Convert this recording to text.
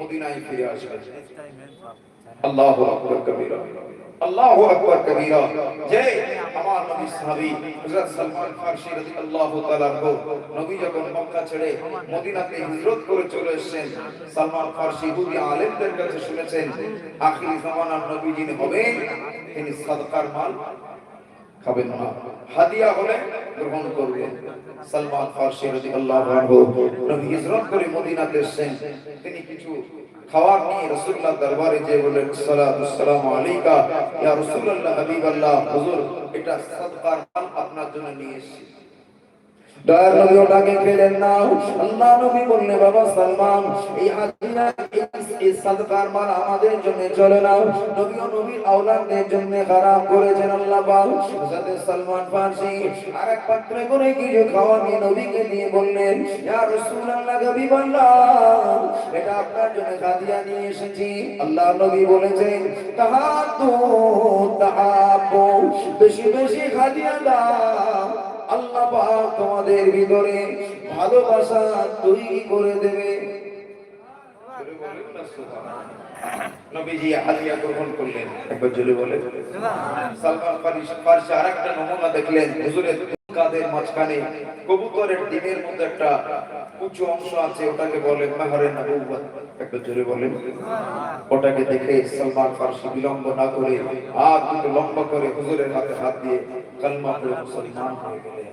মদিনায় ফিরে আসবেন আল্লাহু আকবার কবীরা। আল্লাহু আকবার কবীরা। যে আমার নবী সাহাবী হযরত সালমান ফারসি রাদিয়াল্লাহু তাআলা আনহু, নবী যখন মক্কা ছেড়ে মদিনাতে হিজরত করে চলে এসেছেন, সালমান ফারসি ইহুদি আলেমদের কাছে শুনেছেন, আখিরি জামানার নবী যিনি হবেন, তিনি সাদকার মাল খাবেন না। হাদিয়া হলে গ্রহণ করবেন সালমান ফারসি রাদিয়াল্লাহু আনহু নবী হিজরত করে মদিনাতে এসেছেন। তিনি কিছু খাবার নিয়ে রাসূলুল্লাহ দরবারে যে বলেন সালাতু সালামু আলাইকা, ইয়া রাসূলুল্লাহ হাবিবাল্লাহ, হুজুর, এটা সদকার আপনার জন্য নিয়ে এসেছি। দয়ার নবী ওটাকে খেলেন না। আল্লাহ নবী বললেন, বাবা সালমান, এই হাদিয়া এই সাদকার মাল আমাদের জন্য চলে না নবী ও নবীর আওলাদদের জন্য হারাম করেছেন আল্লাহ পাক। হযরত সালমান ফারসি আরেক পাত্রে করে কিছু খাওয়া নিয়ে নবীকে দিয়ে বললেন, ইয়া রাসূলুল্লাহ হাবিবাল্লাহ এটা আপনার জন্য হাদিয়া নিয়ে এসেছি। আল্লাহ নবী বলেছেন তাহাতু তাহাবু বেশি বেশি হাদিয়া দাও। পাক তোমাদের ভিতরে ভালোবাসা তৈরি করে দেবে। উঁচু অংশ আছে, ওটাকে বলেন। ওটাকে দেখে সালমান ফারসি বিলম্ব না করে হাত দুটো লম্বা করে হুজুরের হাতে হাত দিয়ে কালমা মুসলমান হয়ে গেলেন।